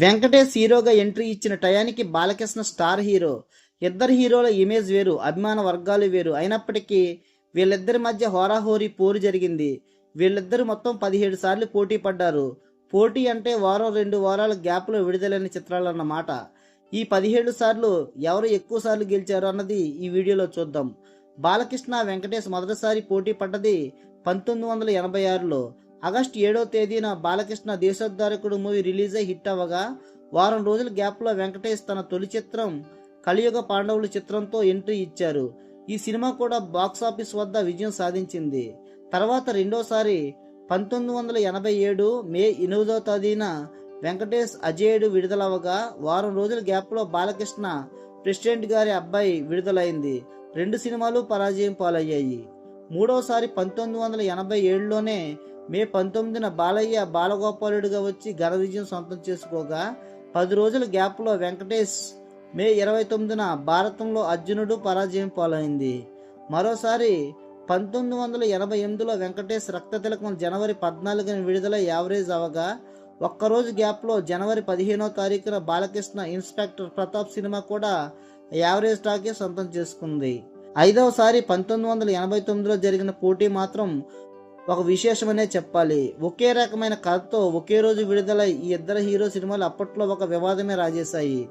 వెంకటేష్ హీరోగా ఎంట్రీ ఇచ్చిన టయానికి బాలకృష్ణ స్టార్ హీరో. ఇద్దరు హీరోల ఇమేజ్ వేరు అభిమాన వర్గాలు వేరు. అయినప్పటికీ వీళ్ళిద్దరి మధ్య హోరాహోరీ పోరు జరిగింది. వీళ్ళిద్దరు మొత్తం పదిహేడు సార్లు పోటీ పడ్డారు. పోటీ అంటే వారం రెండు వారాల గ్యాప్లో విడుదలైన చిత్రాలన్నమాట. ఈ పదిహేడు సార్లు ఎవరు ఎక్కువ సార్లు గెలిచారు అన్నది ఈ వీడియోలో చూద్దాం. బాలకృష్ణ వెంకటేష్ మొదటిసారి పోటీ పడ్డది పంతొమ్మిది వందల ఎనభై ఆరులో. ఆగస్టు ఏడో తేదీన బాలకృష్ణ దేశోద్ధారకుడు మూవీ రిలీజ్ అయి హిట్ అవ్వగా వారం రోజుల గ్యాప్లో వెంకటేష్ తన తొలి చిత్రం కలియుగ పాండవులు చిత్రంతో ఎంట్రీ ఇచ్చారు. ఈ సినిమా కూడా బాక్సాఫీస్ వద్ద విజయం సాధించింది. తర్వాత రెండోసారి పంతొమ్మిది వందల ఎనభై ఏడు మే ఎనిమిదో తేదీన వెంకటేష్ అజేయుడు విడుదలవగా వారం రోజుల గ్యాప్లో బాలకృష్ణ ప్రెసిడెంట్ గారి అబ్బాయి విడుదలైంది. రెండు సినిమాలు పరాజయం పాలయ్యాయి. మూడోసారి పంతొమ్మిది వందల ఎనభై ఏడులోనే మే పంతొమ్మిదిన బాలయ్య బాలగోపాలుడిగా వచ్చి ఘన విజయం సొంతం చేసుకోగా పది రోజుల గ్యాప్లో వెంకటేష్ మే ఇరవై తొమ్మిదిన భారతంలో అర్జునుడు పరాజయం పాలైంది. మరోసారి పంతొమ్మిది వందల ఎనభై ఎనిమిదిలో వెంకటేష్ రక్త తిలకం జనవరి పద్నాలుగున విడుదల యావరేజ్ అవగా ఒక్కరోజు గ్యాప్లో జనవరి పదిహేనో తారీఖున బాలకృష్ణ ఇన్స్పెక్టర్ ప్రతాప్ సినిమా కూడా యావరేజ్ టాకే సొంతం చేసుకుంది. ఐదవసారి పంతొమ్మిది వందల ఎనభై తొమ్మిదిలో జరిగిన పోటీ మాత్రం ఒక విశేషమనే చెప్పాలి. ఒకే రకమైన కథతో ఒకే రోజు విడుదల ఈ ఇద్దరు హీరో సినిమాలు అప్పట్లో ఒక వివాదమే రాజేశాయి.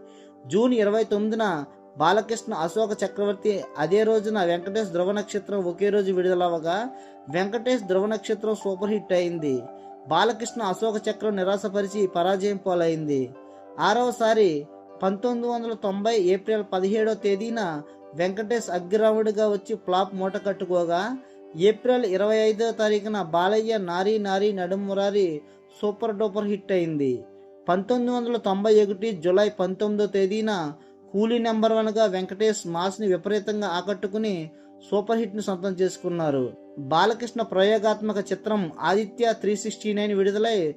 జూన్ ఇరవై తొమ్మిదిన బాలకృష్ణ అశోక చక్రవర్తి అదే రోజున వెంకటేష్ ధ్రువ నక్షత్రం ఒకే రోజు విడుదలవగా వెంకటేష్ ధ్రువ నక్షత్రం సూపర్ హిట్ అయింది. బాలకృష్ణ అశోక చక్రం నిరాశపరిచి పరాజయం పాలైంది. ఆరవసారి పంతొమ్మిది వందల తొంభై ఏప్రిల్ పదిహేడో తేదీన వెంకటేష్ అగ్రరాముడిగా వచ్చి ఫ్లాప్ మూట కట్టుకోగా ఏప్రిల్ ఇరవై ఐదో తారీఖున బాలయ్య నారీ నారీ నడుమురారి సూపర్ డూపర్ హిట్ అయింది. పంతొమ్మిది వందల తొంభై ఒకటి జూలై పంతొమ్మిదో తేదీన కూలీ నెంబర్ వన్గా వెంకటేష్ మాస్ని విపరీతంగా ఆకట్టుకుని సూపర్ హిట్ని సొంతం చేసుకున్నారు. బాలకృష్ణ ప్రయోగాత్మక చిత్రం ఆదిత్య త్రీ సిక్స్టీ నైన్ విడుదలై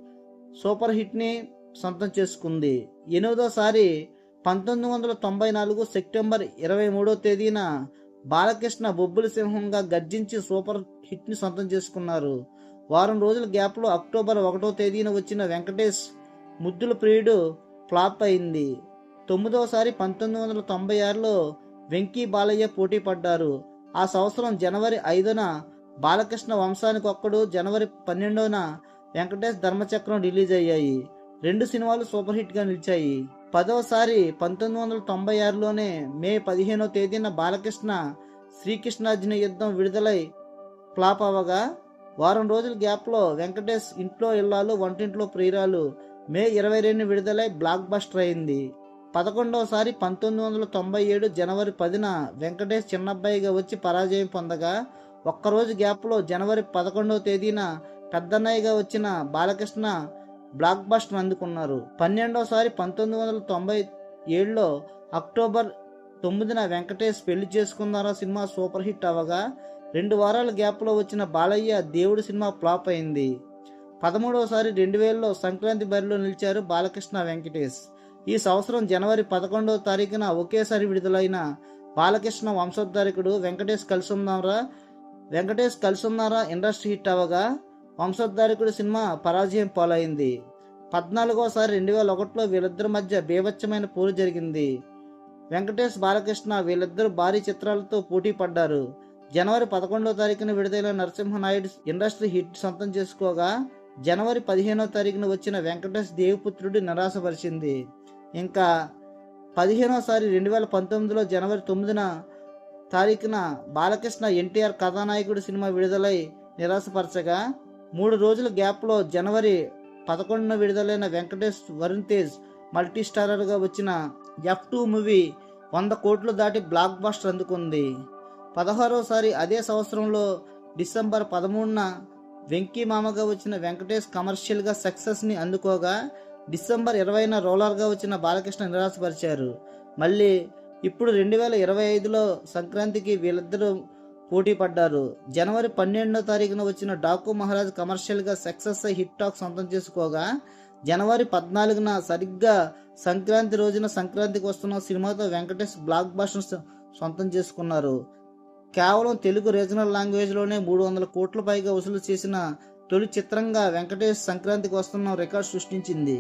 సూపర్ హిట్ని సొంతం చేసుకుంది. ఎనిమిదోసారి పంతొమ్మిది వందల తొంభై నాలుగు సెప్టెంబర్ ఇరవై మూడో తేదీన బాలకృష్ణ బొబ్బుల సింహంగా గర్జించి సూపర్ హిట్ని సొంతం చేసుకున్నారు. వారం రోజుల గ్యాప్లో అక్టోబర్ ఒకటో తేదీన వచ్చిన వెంకటేష్ ముద్దుల ప్రియుడు ఫ్లాప్ అయింది. తొమ్మిదవసారి పంతొమ్మిది వందల తొంభై ఆరులో వెంకీ బాలయ్య పోటీ పడ్డారు. ఆ సంవత్సరం జనవరి ఐదున బాలకృష్ణ వంశానికి ఒక్కడు జనవరి పన్నెండున వెంకటేష్ ధర్మచక్రం రిలీజ్ అయ్యాయి. రెండు సినిమాలు సూపర్ హిట్గా నిలిచాయి. పదవసారి పంతొమ్మిది వందల తొంభై ఆరులోనే మే పదిహేనో తేదీన బాలకృష్ణ శ్రీకృష్ణార్జున యుద్ధం విడుదలై ఫ్లాప్ అవ్వగా వారం రోజుల గ్యాప్లో వెంకటేష్ ఇంట్లో ఇల్లాలు వంటింట్లో ప్రియురాలు మే ఇరవై రెండు విడుదలై బ్లాక్ బస్టర్ అయింది. పదకొండవసారి పంతొమ్మిది వందల తొంభై ఏడు జనవరి పదిన వెంకటేష్ చిన్నబ్బాయిగా వచ్చి పరాజయం పొందగా ఒక్కరోజు గ్యాప్లో జనవరి పదకొండవ తేదీన పెద్దన్నయ్యగా వచ్చిన బాలకృష్ణ బ్లాక్ బస్టర్ అందుకున్నారు. పన్నెండవసారి పంతొమ్మిది వందల తొంభై ఏడులో అక్టోబర్ తొమ్మిదిన వెంకటేష్ పెళ్ళి చేసుకున్నారా సినిమా సూపర్ హిట్ అవ్వగా రెండు వారాల గ్యాప్లో వచ్చిన బాలయ్య దేవుడు సినిమా ఫ్లాప్ అయింది. పదమూడవసారి రెండు వేలలో సంక్రాంతి బరిలో నిలిచారు బాలకృష్ణ వెంకటేష్. ఈ సంవత్సరం జనవరి పదకొండవ తారీఖున ఒకేసారి విడుదలైన బాలకృష్ణ వంశోద్ధారకుడు వెంకటేష్ కలిసుందాంరా వెంకటేష్ కలిసున్నారా ఇండస్ట్రీ హిట్ అవ్వగా వంశోద్ధారకుడు సినిమా పరాజయం పాలైంది. పద్నాలుగోసారి రెండు వేల ఒకటిలో వీళ్ళిద్దరి మధ్య బీభత్సమైన పోరు జరిగింది. వెంకటేష్ బాలకృష్ణ వీళ్ళిద్దరు భారీ చిత్రాలతో పోటీ పడ్డారు. జనవరి పదకొండో తారీఖున విడుదలైన నరసింహనాయుడు ఇండస్ట్రీ హిట్ సొంతం చేసుకోగా జనవరి పదిహేనో తారీఖున వచ్చిన వెంకటేష్ దేవిపుత్రుడు నిరాశపరిచింది. ఇంకా పదిహేనోసారి రెండు వేల పంతొమ్మిదిలో జనవరి తొమ్మిదిన తారీఖున బాలకృష్ణ ఎన్టీఆర్ కథానాయకుడు సినిమా విడుదలై నిరాశపరచగా మూడు రోజుల గ్యాప్లో జనవరి పదకొండున విడుదలైన వెంకటేష్ వరుణ్ తేజ్ మల్టీ స్టారర్గా వచ్చిన ఎఫ్ టూ మూవీ వంద కోట్లు దాటి బ్లాక్ బస్టర్ అందుకుంది. పదహారోసారి అదే సంవత్సరంలో డిసెంబర్ పదమూడున వెంకీ మామగా వచ్చిన వెంకటేష్ కమర్షియల్గా సక్సెస్ని అందుకోగా డిసెంబర్ ఇరవైన రోలర్గా వచ్చిన బాలకృష్ణ నిరాశపరిచారు. మళ్ళీ ఇప్పుడు రెండు వేల ఇరవై ఐదులో సంక్రాంతికి వీళ్ళిద్దరూ పోటీ పడ్డారు జనవరి పన్నెండో తారీఖున వచ్చిన డాకు మహారాజ్ కమర్షియల్గా సక్సెస్ హిట్ టాక్ సొంతం చేసుకోగా జనవరి పద్నాలుగున సరిగ్గా సంక్రాంతి రోజున సంక్రాంతికి వస్తున్న సినిమాతో వెంకటేష్ బ్లాక్ బాస్టర్ సొంతం చేసుకున్నారు. కేవలం తెలుగు రీజనల్ లాంగ్వేజ్లోనే మూడు వందల కోట్ల పైగా వసూలు చేసిన తొలి చిత్రంగా వెంకటేష్ సంక్రాంతికి వస్తున్న రికార్డ్ సృష్టించింది.